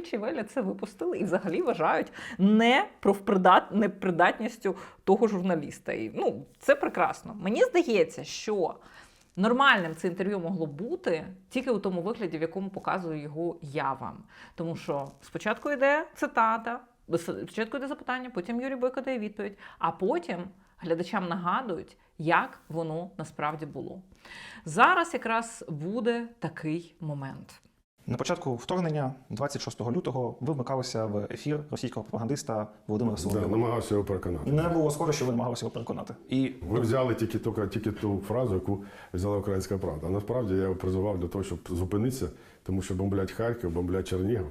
Deutsche Welle це випустили і взагалі вважають не профпридат, непридатністю того журналіста. І ну, це прекрасно. Мені здається, що нормальним це інтерв'ю могло бути тільки у тому вигляді, в якому показую його я вам. Тому що спочатку йде цитата, спочатку йде запитання, потім Юрій Бойко дає відповідь, а потім глядачам нагадують, як воно насправді було. Зараз якраз буде такий момент. На початку вторгнення, 26 лютого, ви вмикалися в ефір російського пропагандиста Володимира Да, намагався його переконати. Не було схоже, що ви намагалися його переконати. І Ви взяли тільки, тільки, тільки ту фразу, яку взяла українська правда. А насправді я його призивав для того, щоб зупинитися, тому що бомблять Харків, бомблять Чернігів.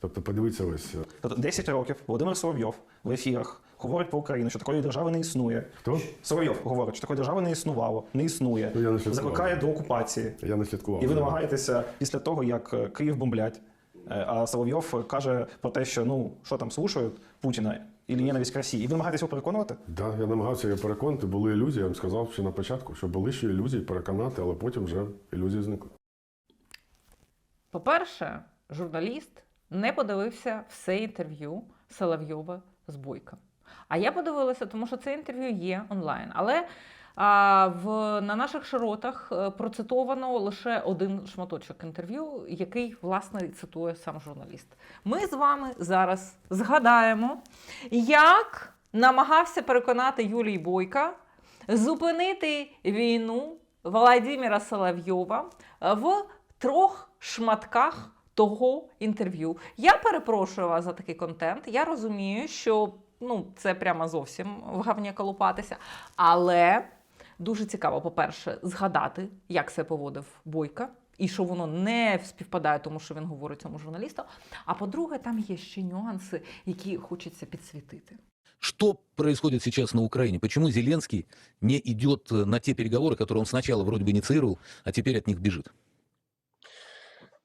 Тобто, подивіться ось. тобто 10 років Володимир Соловйов в ефірах говорить про Україну, що такої держави не існує. Хто? Соловйов говорить, що такої держави не існувало, не існує, Ну, я не закликає до окупації. Я не слідкував. І ви намагаєтеся після того, як е, Київ бомблять, е, а Соловйов каже про те, що ну що там слушають Путіна і ненависть к Росії. І ви намагаєтеся його переконувати? Да, я намагався його переконати. Були ілюзії, я вам сказав ще на початку, що були ще ілюзії переконати, але потім вже ілюзії зникли. По-перше, журналіст не подивився все інтерв'ю Соловйова з Бойка. А я подивилася, тому що це інтерв'ю є онлайн. Але а, в, на наших широтах е, процитовано лише один шматочок інтерв'ю, який, власне, цитує сам журналіст. Ми з вами зараз згадаємо, як намагався переконати Юлій Бойка зупинити війну Володимира Соловйова в трьох шматках того інтерв'ю. Я перепрошую вас за такий контент. Я розумію, що ну, це прямо зовсім в гавні колупатися. Але дуже цікаво, по-перше, згадати, як себе поводив Бойка. І що воно не співпадає, тому що він говорить цьому журналісту. А по-друге, там є ще нюанси, які хочеться підсвітити. Что происходит сейчас на Украине? Почему Зеленский не идет э, на те переговоры, которые он сначала вроде бы инициировал, а теперь от них бежит?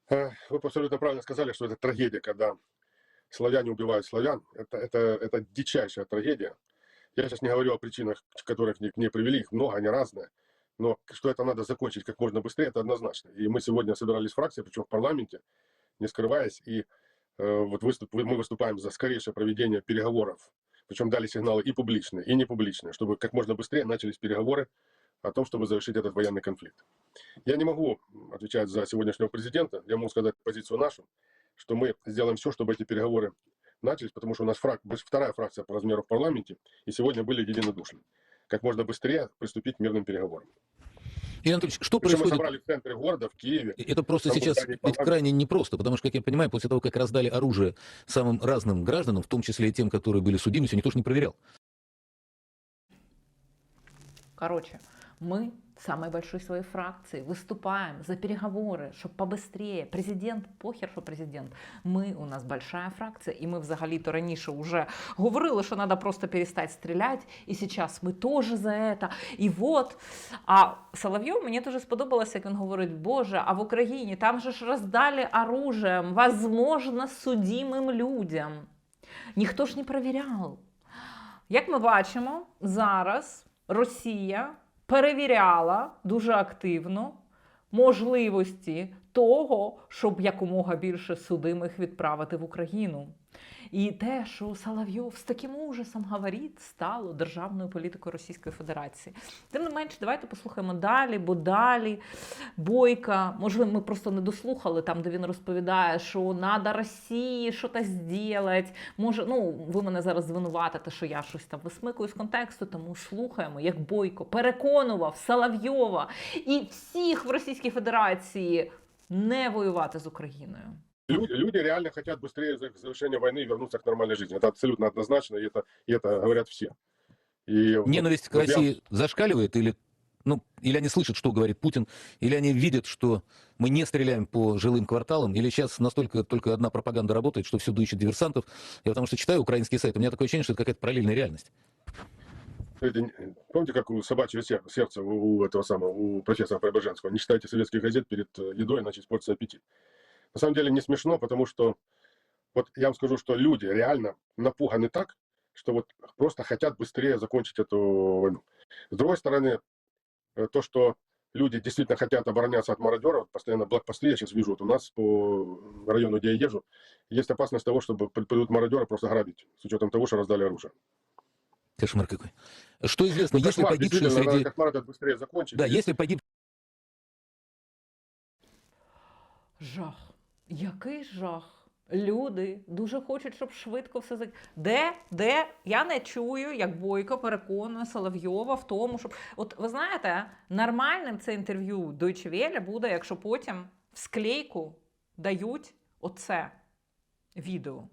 Э, Вы абсолютно правильно сказали, что это трагедия, когда славяне убивают славян. Это, это, это дичайшая трагедия. Я сейчас не говорю о причинах, которые к ней, к ней привели, их много, они разные. Но что это надо закончить как можно быстрее, это однозначно. И мы сегодня собирались в фракции, причем в парламенте, не скрываясь, и э, вот выступ, мы выступаем за скорейшее проведение переговоров. Причем дали сигналы и публичные, и непубличные, чтобы как можно быстрее начались переговоры о том, чтобы завершить этот военный конфликт. Я не могу отвечать за сегодняшнего президента, я могу сказать позицию нашу, что мы сделаем все, чтобы эти переговоры начались, потому что у нас фрак, вторая фракция по размеру в парламенте, и сегодня были единодушны. Как можно быстрее приступить к мирным переговорам. Иван Анатольевич, что Причем мы происходит? собрали в центре города, в Киеве. Это просто сейчас крайне ведь крайне непросто, потому что, как я понимаю, после того, как раздали оружие самым разным гражданам, в том числе и тем, которые были судимы, никто же не проверял. Короче, мы самой большой своей фракции выступаем за переговоры, чтобы побыстрее. Президент, похер, що президент. Ми у нас большая фракція, і ми взагалі-то раніше вже говорили, що треба просто перестати стріляти, і зараз ми теж за это. І вот. А Соловйов мені дуже сподобалося, як він говорить, Боже, а в Україні там же ж роздали оружием, возможно, судимим людям. Ніхто ж не перевіряв. Як ми бачимо, зараз Росія перевіряла дуже активно можливості того, щоб якомога більше судимих відправити в Україну. І те, що Соловйов з таким ужасом говорить, стало державною політикою Російської Федерації. Тим не менше, давайте послухаємо далі, бо далі Бойка, можливо, ми просто не дослухали там, де він розповідає, що треба Росії щось зробити. Може, ну ви мене зараз звинуватите, що я щось там висмикую з контексту, тому слухаємо, як Бойко переконував Соловйова і всіх в Російській Федерації не воювати з Україною. Люди, люди реально хотят быстрее за- завершения войны и вернуться к нормальной жизни. Это абсолютно однозначно, и это, и это говорят все. И вот- Ненависть к вот я- России зашкаливает или ну, или они слышат, что говорит Путин, или они видят, что мы не стреляем по жилым кварталам, или сейчас настолько только одна пропаганда работает, что всюду ищут диверсантов. Я потому что читаю украинский сайт, у меня такое ощущение, что это какая-то параллельная реальность. Смотрите, помните, как у собачьего сер- сердца у, этого самого, у профессора Преображенского? Не читайте советских газет перед э, едой, иначе испортится аппетит. На самом деле не смешно, потому что вот я вам скажу, что люди реально напуганы так, что вот просто хотят быстрее закончить эту войну. С другой стороны, э, то, что люди действительно хотят обороняться от мародеров, постоянно блокпосты, я сейчас вижу, вот у нас по району, где я езжу, есть опасность того, чтобы при- придут мародеры просто грабить, с учетом того, что раздали оружие. Кошмар какой. Что известно, Ну, если кошмар, погибшие среди... кошмар этот быстрее закончить. Да, если погиб Жах. Який жах. Люди дуже хочуть, щоб швидко все зак... Де? Де? Я не чую, як Бойко переконує Соловйова в тому, щоб. От ви знаєте, нормальним це інтерв'ю Deutsche Welle буде, якщо потім в склейку дають оце відео.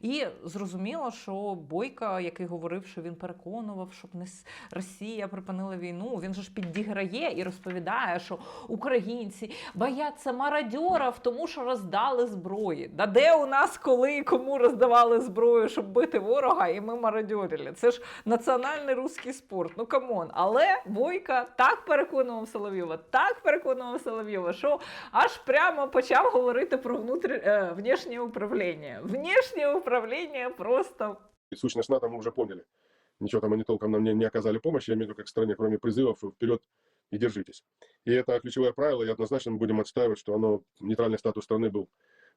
І зрозуміло, що Бойко, який говорив, що він переконував, щоб не Росія припинила війну, він же ж підіграє і розповідає, що українці бояться мародьорів, тому що роздали зброї. Да де у нас коли і кому роздавали зброю, щоб бити ворога, і ми мародьорили? Це ж національний русський спорт. Ну камон. Але Бойко так переконував Соловйова, так переконував Соловйова, що аж прямо почав говорити про внутрі... е, внішнє управління. Внішнє управління просто И сущность НАТО мы уже поняли. Ничего там они толком нам не, не оказали помощи, я имею в виду как стране, кроме призывов, что вперед и держитесь. И это ключевое правило, и однозначно мы будем отстаивать, что оно, нейтральный статус страны был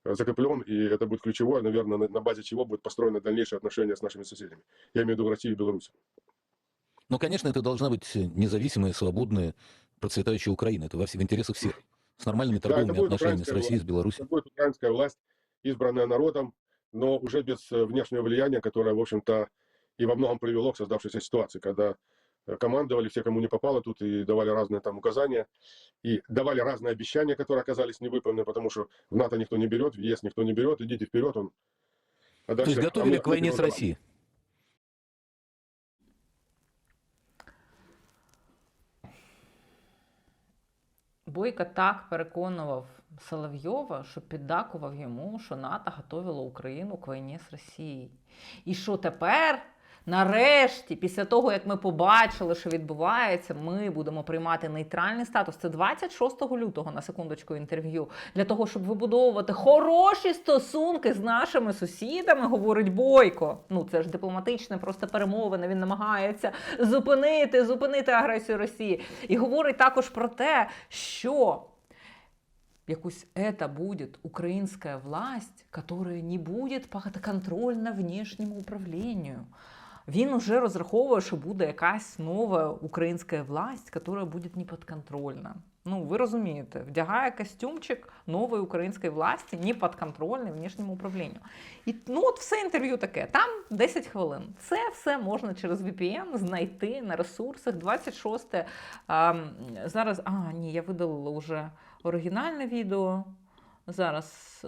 э, закреплен, и это будет ключевое, наверное, на, на базе чего будет построено дальнейшие отношения с нашими соседями. Я имею в виду Россию и Беларусь. Ну, конечно, это должна быть независимая, свободная, процветающая Украина. Это во всех в интересах всех. С нормальными торговыми будет отношениями с Россией, с Беларусью. Это будет украинская власть, избранная народом, но уже без э, внешнего влияния, которое, в общем-то, и во многом привело к создавшейся ситуации, когда э, командовали все, кому не попало тут, и давали разные там указания, и давали разные обещания, которые оказались невыполнены, потому что в НАТО никто не берет, в ЕС никто не берет, идите вперед, он... А То есть дальше- а готовили мы- к войне с. Россией. Бойко так переконував Соловйова, що піддакував йому, що НАТО готовило Україну к війні з Росією. І що тепер, нарешті, після того, як ми побачили, що відбувається, ми будемо приймати нейтральний статус. Це 26 лютого, на секундочку, інтерв'ю, для того, щоб вибудовувати хороші стосунки з нашими сусідами, говорить Бойко. Ну, це ж дипломатичне просто перемовини. Він намагається зупинити, зупинити агресію Росії. І говорить також про те, що якусь это будет украинская власть, которая не будет подконтрольна внешньому управлінню. Він уже розраховує, що буде якась нова українська власть, яка буде не підконтрольна. Ну, ви розумієте, вдягає костюмчик нової української власті, не підконтрольний внішньому управлінню. І ну, от все інтерв'ю таке. Там 10 хвилин. Це все можна через VPN знайти на ресурсах. 26 а, зараз. А, ні, я видалила вже оригінальне відео. Зараз,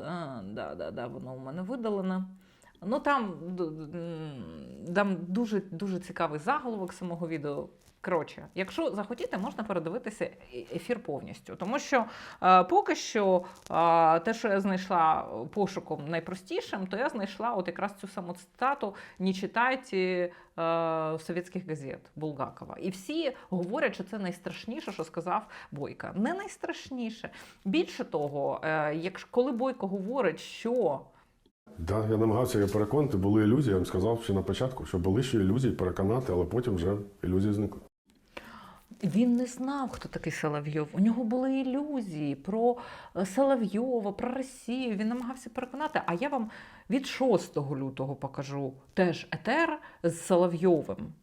да, да, да, воно у мене видалене. Ну там, там дуже, дуже цікавий заголовок самого відео. Коротше, якщо захотіти, можна передивитися ефір повністю. Тому що е, поки що е, те, що я знайшла пошуком найпростішим, то я знайшла от якраз цю саму цитату «Не читайте е, совєтських газет Булгакова. І всі говорять, що це найстрашніше, що сказав Бойко. Не найстрашніше. Більше того, е, якщо коли Бойко говорить, що Да, я намагався його переконати, були ілюзії. Я вам сказав ще на початку, що були ще ілюзії переконати, але потім вже ілюзії зникли. Він не знав, хто такий Соловйов. У нього були ілюзії про е, Соловйова, про Росію. Він намагався переконати. А я вам від 6 лютого покажу теж етер з Соловйовим.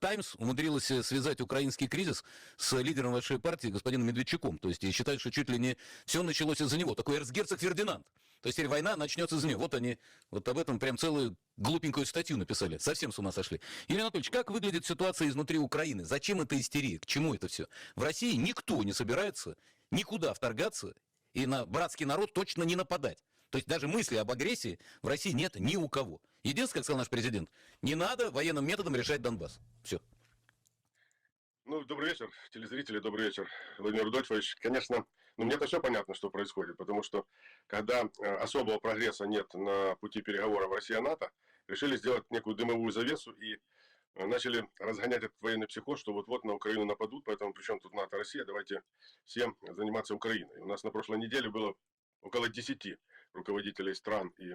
Таймс умудрилась связать украинский кризис с лидером вашей партии, господином Медведчуком. То есть и считают, что чуть ли не все началось из-за него. Такой эрцгерцог Фердинанд. То есть теперь война начнется из-за него. Вот они вот об этом прям целую глупенькую статью написали. Совсем с ума сошли. Юрий Анатольевич, как выглядит ситуация изнутри Украины? Зачем эта истерия? К чему это все? В России никто не собирается никуда вторгаться и на братский народ точно не нападать. То есть даже мысли об агрессии в России нет ни у кого. Единственное, как сказал наш президент, не надо военным методом решать Донбасс. Все. Ну, добрый вечер, телезрители, добрый вечер, Владимир Рудольфович. Конечно, ну, мне-то все понятно, что происходит, потому что когда э, особого прогресса нет на пути переговоров Россия-НАТО, решили сделать некую дымовую завесу и э, начали разгонять этот военный психоз, что вот-вот на Украину нападут, поэтому причем тут НАТО, Россия, давайте всем заниматься Украиной. У нас на прошлой неделе было около 10 руководителей стран и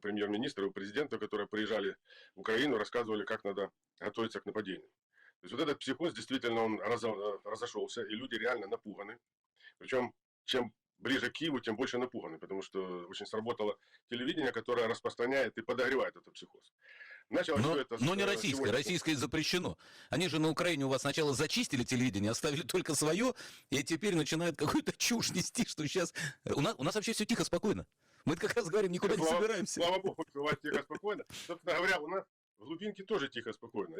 премьер-министров, и президентов, которые приезжали в Украину, рассказывали, как надо готовиться к нападению. То есть вот этот психоз действительно он э, разошелся, и люди реально напуганы. Причем чем ближе к Киеву, тем больше напуганы, потому что очень сработало телевидение, которое распространяет и подогревает этот психоз. Началось Но, всё это с, но не э, российское. сегодняшнего- Российское запрещено. Они же на Украине у вас сначала зачистили телевидение, оставили только свое, и теперь начинают какую-то чушь нести, что сейчас... У нас, у нас вообще все тихо, спокойно. Мы как раз говорим, никуда не Слава- собираемся. Слава богу, у вас тихо, спокойно. Собственно говоря, у нас в глубинке тоже тихо, спокойно.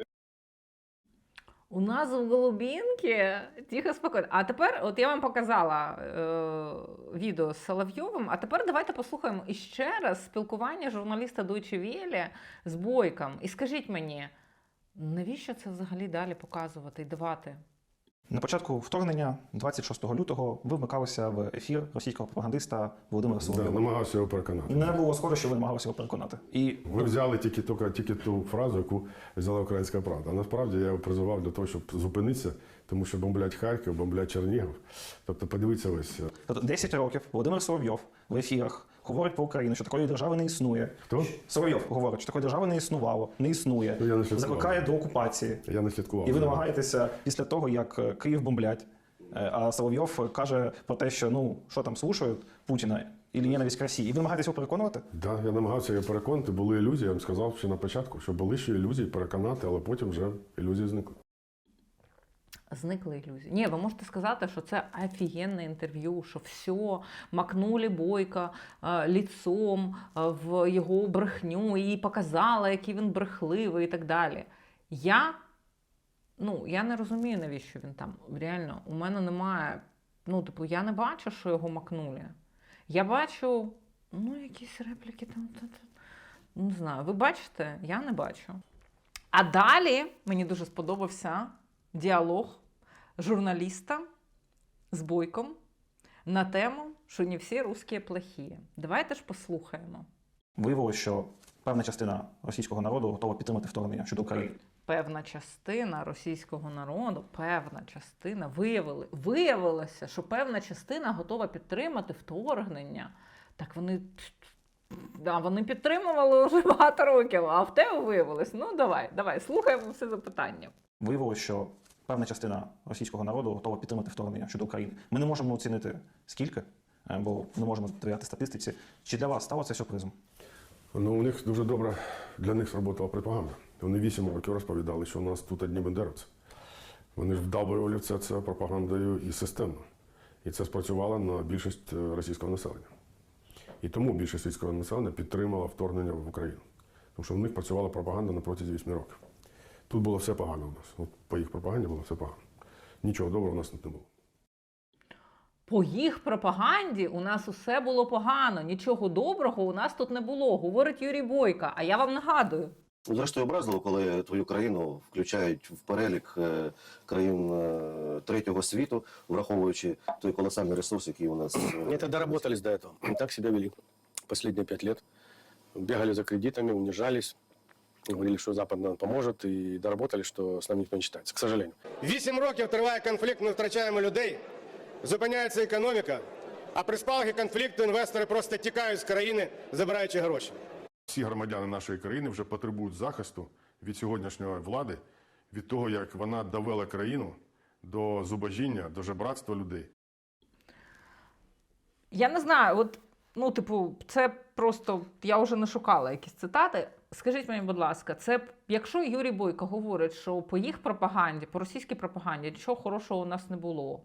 У нас в Голубінки тихо спокійно. А тепер, от я вам показала е, відео з Соловйовим, а тепер давайте послухаємо іще раз спілкування журналіста Deutsche Welle з Бойком. І скажіть мені, навіщо це взагалі далі показувати і давати? На початку вторгнення, 26 лютого, ви вмикалися в ефір російського пропагандиста Володимира Да, намагався його переконати. Не було схоже, що ви намагалися його переконати. І Ви взяли тільки, тільки, тільки ту фразу, яку взяла українська правда. А насправді я його призивав для того, щоб зупинитися, тому що бомблять Харків, бомблять Чернігів. Тобто, подивіться ось. Тобто 10 років Володимир Соловйов в ефірах говорить про Україну, що такої держави не існує. Хто? Соловйов говорить, що такої держави не існувало, не існує, Ну, я не слідкував. закликає до окупації. Я не слідкував. І ви намагаєтеся після того, як е, Київ бомблять, е, а Соловйов каже про те, що ну що там слушають Путіна і ненависть к Росії. І ви намагаєтеся його переконувати? Да, я намагався його переконати. Були ілюзії, я вам сказав ще на початку, що були ще ілюзії переконати, але потім вже ілюзії зникли. Зникли ілюзії. Ні, ви можете сказати, що це офігенне інтерв'ю, що все, макнули бойка е, ліцом е, в його брехню і показала, який він брехливий і так далі. Я, ну, я не розумію, навіщо він там. Реально, у мене немає. Ну, типу, я не бачу, що його макнули. Я бачу, ну, якісь репліки там. та- та- Не знаю, ви бачите? Я не бачу. А далі мені дуже сподобався діалог журналіста з Бойком на тему, що не всі русські плохі. Давайте ж послухаємо. Виявилося, що певна частина російського народу готова підтримати вторгнення щодо України. Певна частина російського народу, певна частина виявили, виявилося, що певна частина готова підтримати вторгнення. Так вони. Да, вони підтримували вже багато років, а в тебе виявилось. Ну давай, давай, слухаємо все запитання. Виявилося, що певна частина російського народу готова підтримати вторгнення щодо України. Ми не можемо оцінити скільки, е, бо не можемо довіряти статистиці. Чи для вас стало це сюрпризом? Ну, у них дуже добре для них сработала пропаганда. Вони вісім років розповідали, що у нас тут одні бандеровці. Вони ж вдавлювали це, це пропагандою і системно. І це спрацювало на більшість е, російського населення. І тому більшість російського населення підтримала вторгнення в Україну. Тому що в них працювала пропаганда на протязі вісьми років. Тут було все погано у нас. От по їх пропаганді було все погано. Нічого доброго у нас тут не було. По їх пропаганді у нас усе було погано, нічого доброго у нас тут не було, говорить Юрій Бойка. А я вам нагадую, Зрештою, образливо, коли твою країну включають в перелік е, країн е, третього світу, враховуючи той колосальний ресурс, який у нас е, Это доработались до этого. И так себя вели последние пять лет. Бегали за кредитами, унижались, говорили, что Запад нам поможет, и доработали, что с нами никто не считается, к сожалению. Вісім років триває конфлікт, ми втрачаємо людей, зупиняється економіка, а при спалахі конфлікту інвестори просто тікають з країни, забираючи гроші. Всі громадяни нашої країни вже потребують захисту від сьогоднішньої влади, від того, як вона довела країну до зубожіння, до жебратства людей. я не знаю, от ну, типу, це просто я вже не шукала якісь цитати. Скажіть мені, будь ласка, це якщо Юрій Бойко говорить, що по їх пропаганді, по російській пропаганді нічого хорошого у нас не було.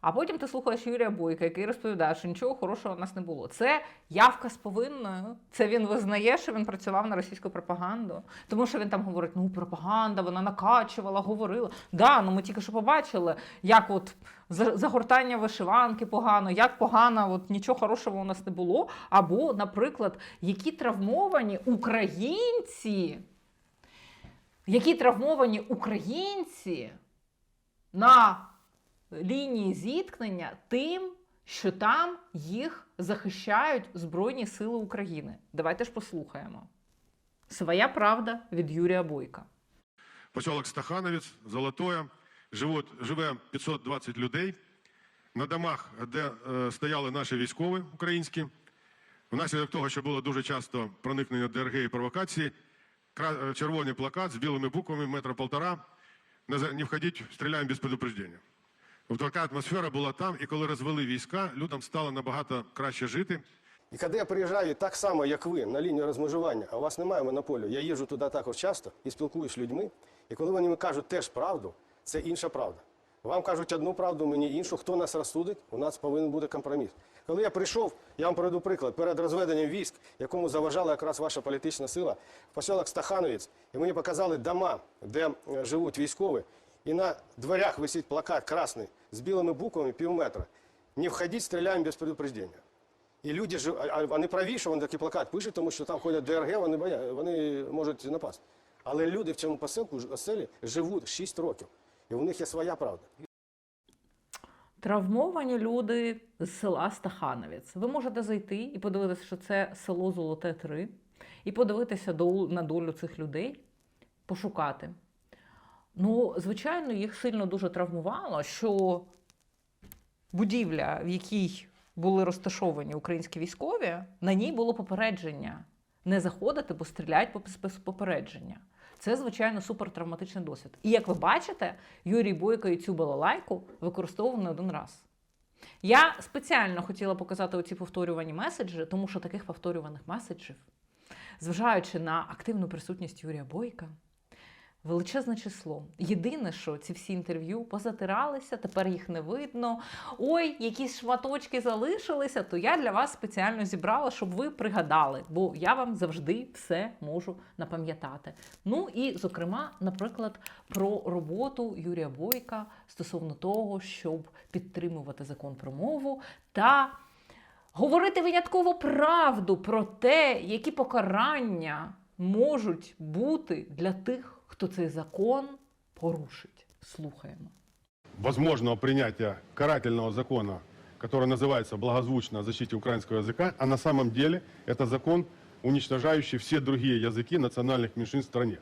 А потім ти слухаєш Юрія Бойка, який розповідає, що нічого хорошого у нас не було. Це явка з повинною. Це він визнає, що він працював на російську пропаганду. Тому що він там говорить: ну, пропаганда, вона накачувала, говорила. Да, ну ми тільки що побачили, як от загортання вишиванки погано, як погано, от нічого хорошого у нас не було. Або, наприклад, які травмовані українці, які травмовані українці на лінії зіткнення тим, що там їх захищають Збройні Сили України. Давайте ж послухаємо. Своя правда від Юрія Бойка. Поселок Стахановець, Золотое. Живуть, живе 520 людей. На домах, де е, стояли наші військові українські, внаслідок того, що було дуже часто проникнення ДРГ і провокації, е, червоний плакат з білими буквами метра полтора не входить, стріляємо без предупреждення. Така атмосфера була там, і коли розвели війська, людям стало набагато краще жити. І коли я приїжджаю так само, як ви, на лінію розмежування, а у вас немає монополію, я їжджу туди також часто і спілкуюся з людьми. І коли вони мені кажуть теж правду, це інша правда. Вам кажуть одну правду, мені іншу. Хто нас розсудить? У нас повинен бути компроміс. Коли я прийшов, я вам приведу приклад, перед розведенням військ, якому заважала якраз ваша політична сила, в поселок Стахановець, і мені показали дома, де е, живуть військові, і на дверях висить плакат красний з білими буквами пів метра. Не входіть, стріляємо без предупреждення. І люди ж, а- вони праві, що вони такий плакат пишуть, тому що там ходять ДРГ, вони, боя, вони можуть напасти. Але люди в цьому поселку, оселі, живуть 6 років. І у них є своя правда. Травмовані люди з села Стахановець. Ви можете зайти і подивитися, що це село Золоте 3, і подивитися на долю цих людей, пошукати. Ну, звичайно, їх сильно дуже травмувало, що будівля, в якій були розташовані українські військові, на ній було попередження не заходити, бо стріляють по- попередження. Це, звичайно, супертравматичний досвід. І як ви бачите, Юрій Бойко і цю балалайку використовував не один раз. Я спеціально хотіла показати оці повторювані меседжі, тому що таких повторюваних меседжів, зважаючи на активну присутність Юрія Бойка, величезне число. Єдине, що ці всі інтерв'ю позатиралися, тепер їх не видно. Ой, якісь шматочки залишилися, то я для вас спеціально зібрала, щоб ви пригадали, бо я вам завжди все можу напам'ятати. Ну і, зокрема, наприклад, про роботу Юрія Бойка стосовно того, щоб підтримувати закон про мову та говорити винятково правду про те, які покарання можуть бути для тих, хто цей закон порушить. Слухаємо. возможного принятия карательного закона, который называется благозвучно о защите украинского языка, а на самом деле это закон, уничтожающий все другие языки национальных меньшинств в стране.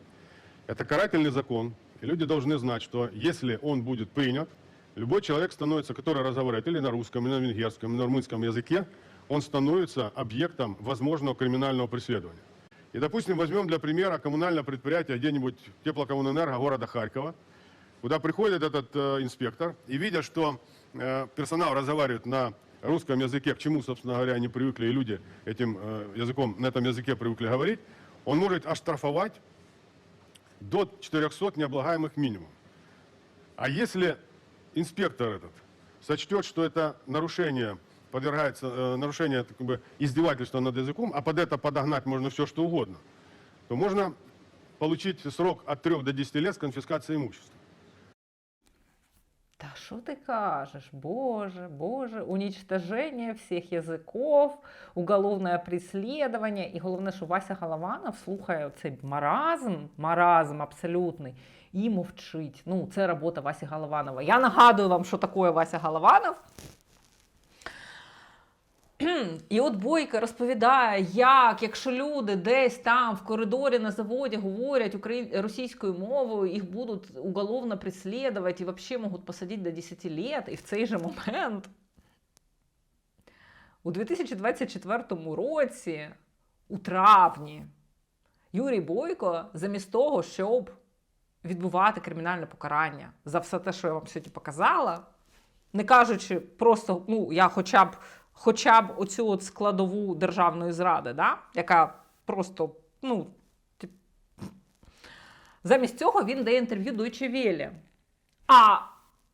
Это карательный закон, и люди должны знать, что если он будет принят, любой человек становится, который разговаривает или на русском, или на венгерском, или на румынском языке, он становится объектом возможного криминального преследования. И, допустим, возьмем для примера коммунальное предприятие где-нибудь теплокоммунэнерго города Харькова, куда приходит этот э, инспектор и видя, что э, персонал разговаривает на русском языке, к чему, собственно говоря, они привыкли, и люди этим э, языком, на этом языке привыкли говорить, он может оштрафовать до 400 необлагаемых минимум. А если инспектор этот сочтет, что это нарушение подвергается э, нарушение как бы, издевательства над языком, а под это подогнать можно все, что угодно, то можно получить срок от 3 до 10 лет с конфискацией имущества. Та що ти кажеш? Боже, Боже, уничтожение всіх язиків, уголовне преслідування. І головне, що Вася Голованов слухає цей маразм, маразм абсолютний, і мовчить. Ну, це робота Васі Голованова. Я нагадую вам, що таке Вася Голованов. І от Бойко розповідає, як якщо люди десь там в коридорі на заводі говорять російською мовою, їх будуть уголовно преслідувати і взагалі можуть посадити до 10 лет. І в цей же момент у 2024 році, у травні, Юрій Бойко, замість того, щоб відбувати кримінальне покарання за все те, що я вам сьогодні показала, не кажучи просто, ну, я хоча б хоча б оцю от складову державної зради, да? яка просто, ну, замість цього він дає інтерв'ю Deutsche Welle. А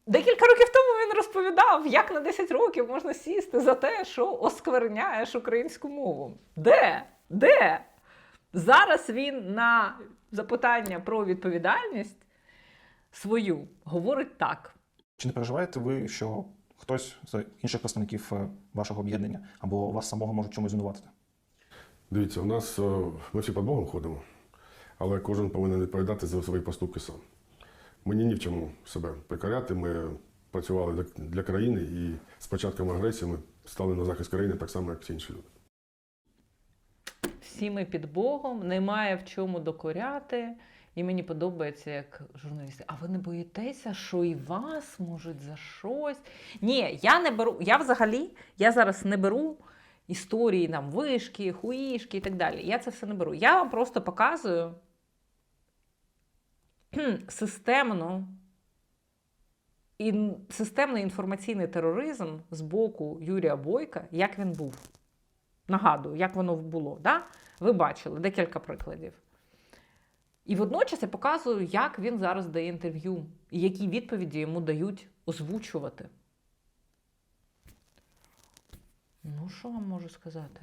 декілька років тому він розповідав, як на 10 років можна сісти за те, що оскверняєш українську мову. Де? Де? Зараз він на запитання про відповідальність свою говорить так. Чи не переживаєте ви, що хтось з інших представників е, вашого об'єднання або вас самого можуть чомусь звинуватити? Дивіться, у нас е, ми всі під Богом ходимо, але кожен повинен відповідати за свої поступки сам. Мені ні в чому себе прикаряти. Ми працювали для- для країни і з початком агресії ми стали на захист країни так само, як всі інші люди. всі ми під Богом, немає в чому докоряти. І мені подобається, як журналісти, а ви не боїтеся, що і вас можуть за щось? Ні, я не беру. Я взагалі я зараз не беру історії нам вишки, хуїшки і так далі. Я це все не беру. Я вам просто показую системну і системний інформаційний тероризм з боку Юрія Бойка, як він був. Нагадую, як воно було. Да? Ви бачили декілька прикладів. І водночас я показую, як він зараз дає інтерв'ю і які відповіді йому дають озвучувати. Ну, що вам можу сказати?